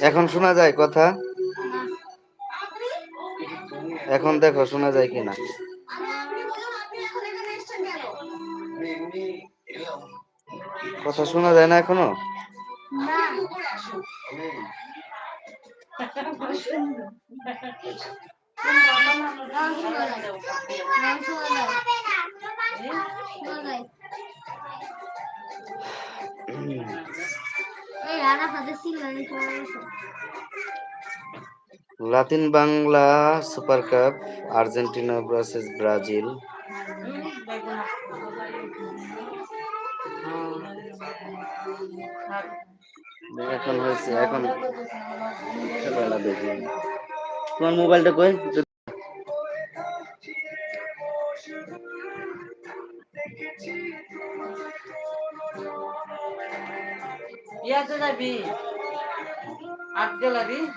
এখন শোনা যায় কথা? এখন দেখো শোনা যায় কিনা? কথা শোনা যায় না এখনও? Latin Bangla super cup Argentina versus Brazil. এখন হয়েছে এখন খেলাটা দেখি। তোমার মোবাইলটা কই? ইয়াতে যাবি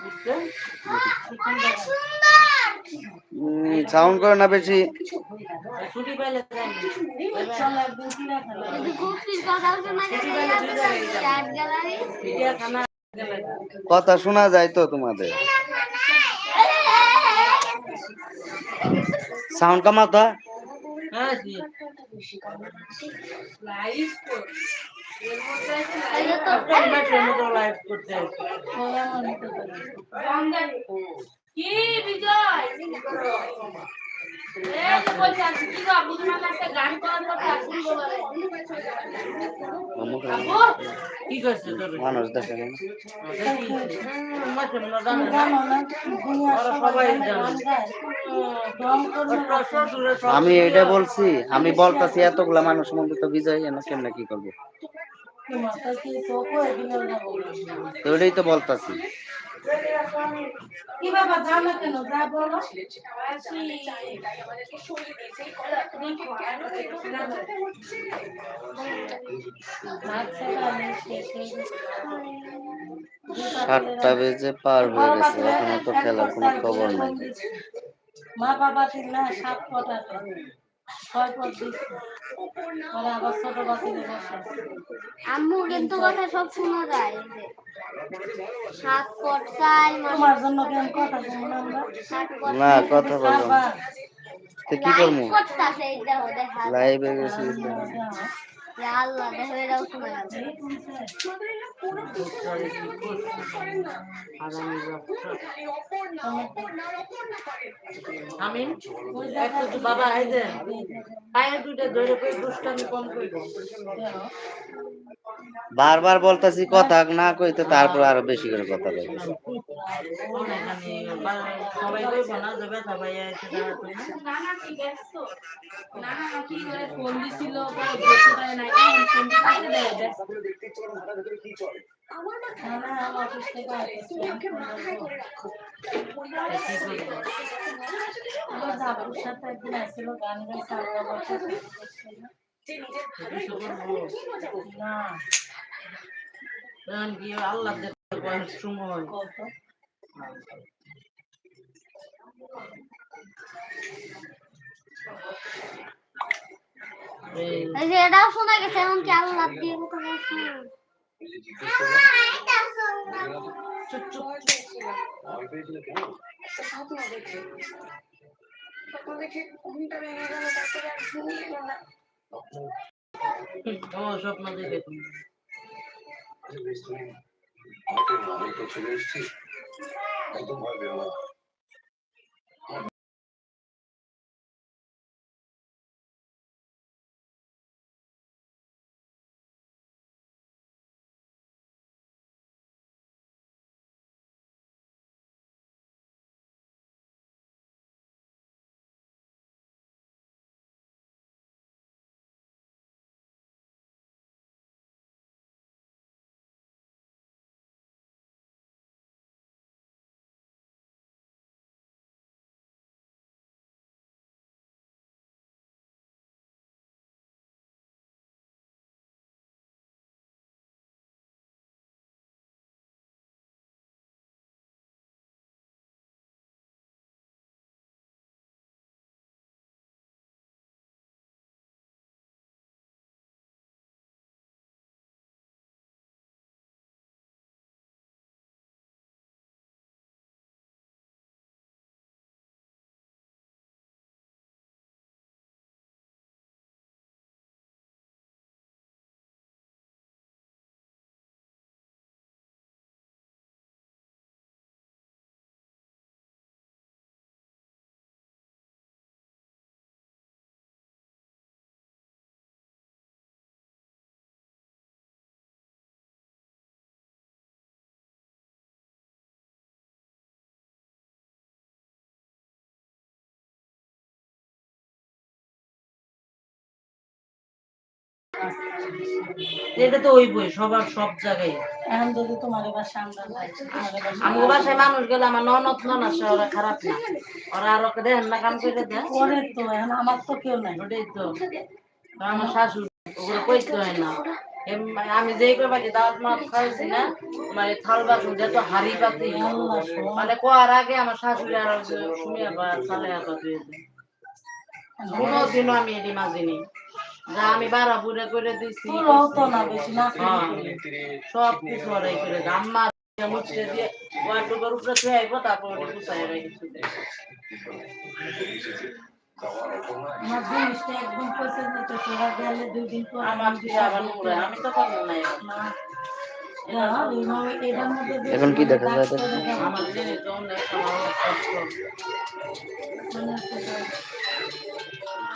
বুঝতে সাউন্ড করে না বেশি। ছুটি পাইলে কথা শোনা গেছে চাট গ্যালারি খানা কথা শোনা যায় তো তোমাদের। সাউন্ড কমাও তো। হ্যাঁ জি। লাইভ কি বিজয়? মানুষ দেখে আমি এটা বলছি আমি বলতাছি এতগুলা মানুষ মধ্যে তো বিজয় না কেমনে কি করব? ওটাই তো বলতাছি। কি বাবা জানো কেন? যা বলো। সাতটা বেজে পার হয়ে গেছে এখনও তো খেলার কোনো খবর নাই। মা বাবা ছিল না সাত আছে ছয় পট আম্মু কিন্তু কথা সব শোনা যায়। সাত পট তোমার জন্য কেন কথা শুনলাম না? কথা বললাম কি করব? লাইভে গেছি আল্লাহ দেখো এটাও শোনা গেছে আমি একটু বাবা এই যে পায়ে দুইটা ধরে করে দুষ্টামি কম করব বারবার বলতাছি কথা না কইতে তারপর আরও বেশি করে কথা বলবে অনেকখানি বা- সবাই কইব না যাবে সবাই এসে না। না না কি না না কি করে ফোন দিছিল পরে দেখতে পারে না এখন ফোন দিতে দেয় ব্যস্ত না, না, আমার অফিস থেকে আসছে। আমার জামাইয়ের সাথে একদিন আসছিল, গান গাইছে, আমরা আবার সাথে করছিল। কিছু করব? না। এখন কি আল্লাহ দেখতে পায় সময়। এই যে এটাও শোনা গেছে এখন কি আল্লাহ দিয়ে কথা বলছি। স্বপ্ন দেখে তুমি। আমি তো চলে এসেছি alguma vela এটা তো ওই বই সবার সব জায়গায়। এখন যদি তোমার বাসা আমরা আমার বাসায় মানুষ গেলে আমার ননদ ননাসে ওরা খারাপ না। ওরা আর দেন না কাম করে দেন। পরে তো এখন আমার তো কেউ নাই। ওটাই তো। আমার শাশুড়ি ওগুলো কইতে হয় না। আমি যে করে বাকি দাওয়াত মাত খাইছি না মানে থাল বাসন যত হাড়ি পাতি। মানে কোয়ার আগে আমার শাশুড়ি আর শুনিয়া বা হাতা দিয়ে দেয় কোনোদিনও আমি এটি মাজিনি। আমি বারা বুড়ে করে দিছি। হ্যাঁ, সব কিছু ওরাই করে দেয়। আম্মা মুছতে দিয়ে ওয়ার্ডরোবের উপরে আইবো তারপর ওটি গুছাই না। এখন কি দেখা যায়?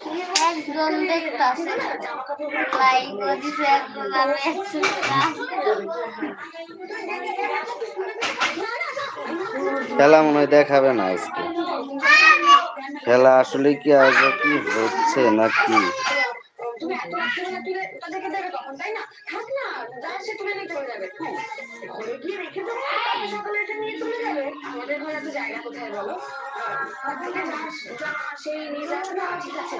একজন দেখতে খেলা মনে হয় দেখাবে না আজকে। খেলা আসলে কি আজ কি হচ্ছে নাকি তুমি এত রাত্রিবেলা তুলে তাদেরকে দেবে তখন, তাই না? থাক না, যা সে তুলে নিয়ে চলে যাবে। ঘরে গিয়ে রেখে দেবে কাল সকালে এটা নিয়ে চলে যাবে। আমাদের ঘরে এত জায়গা কোথায় বলো? সেই নিয়ে যাবে না ঠিক আছে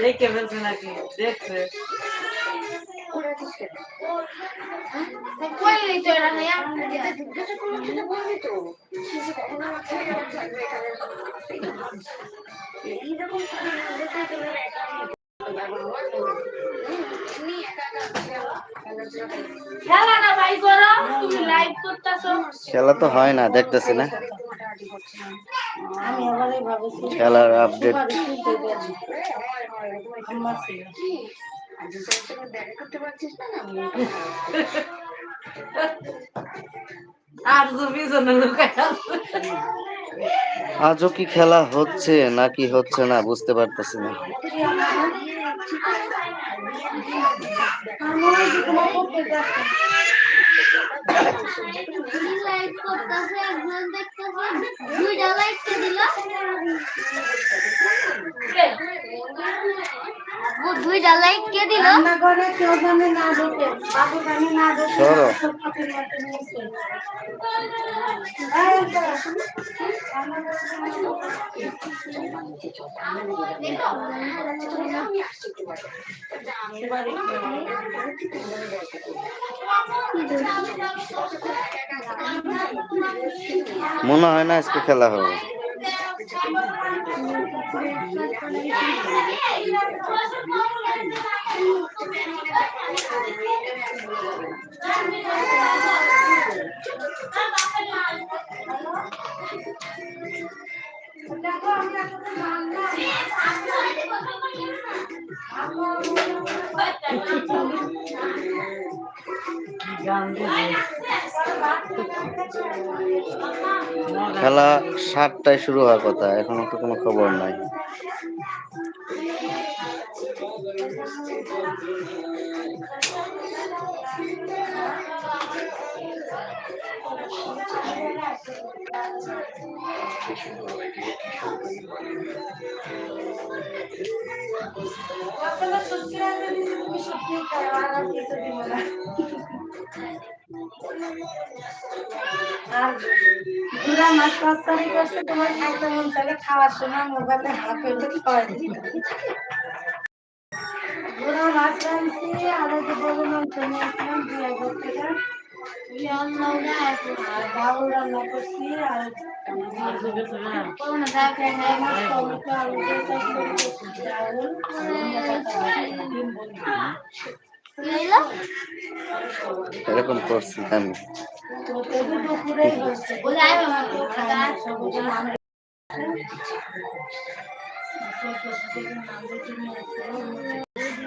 দেখে ফেলছে নাকি দেখছে এইরকম খেলা না ভাই করো তুমি লাইভ করতেছো। খেলা তো হয় না দেখতেছি না। আমি আবার ভাবছি খেলার আপডেট হয়, হয়। আজও কি খেলা হচ্ছে নাকি হচ্ছে না বুঝতে পারতেছি না। আমার মনে হয় যে লাইভ করতেছে একজন দেখতেছে দুইটা লাইক কে দিল দুইটা লাইক কে দিল রান্নাঘরে কেউ জানে না ঢোকে বাবু জানে না ঢোকে সরো। ফুটপাতের মধ্যে নিয়েছে। মনে হয় না আজকে খেলা হবে গান দিয়ে খেলা সাতটায় শুরু হওয়ার কথা এখনও তো কোনো খবর নাই। আর আর কিছু দিব না। তোমার খাইতে মন খাওয়ার সময় মোবাইলে হাত পেলে খাওয়াই দিবে পুরা মাছ আনছি দুই হাজার টাকা এরকম করছি আমি। দুপুরেই হয়েছে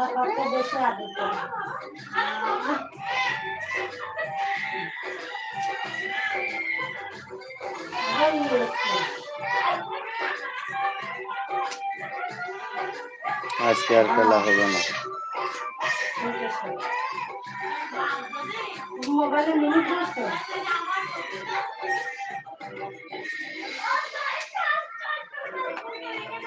ভালো আছে ওরা কত বেশি আদর করে ভাই হয়েছে। আজকে আর খেলা হবে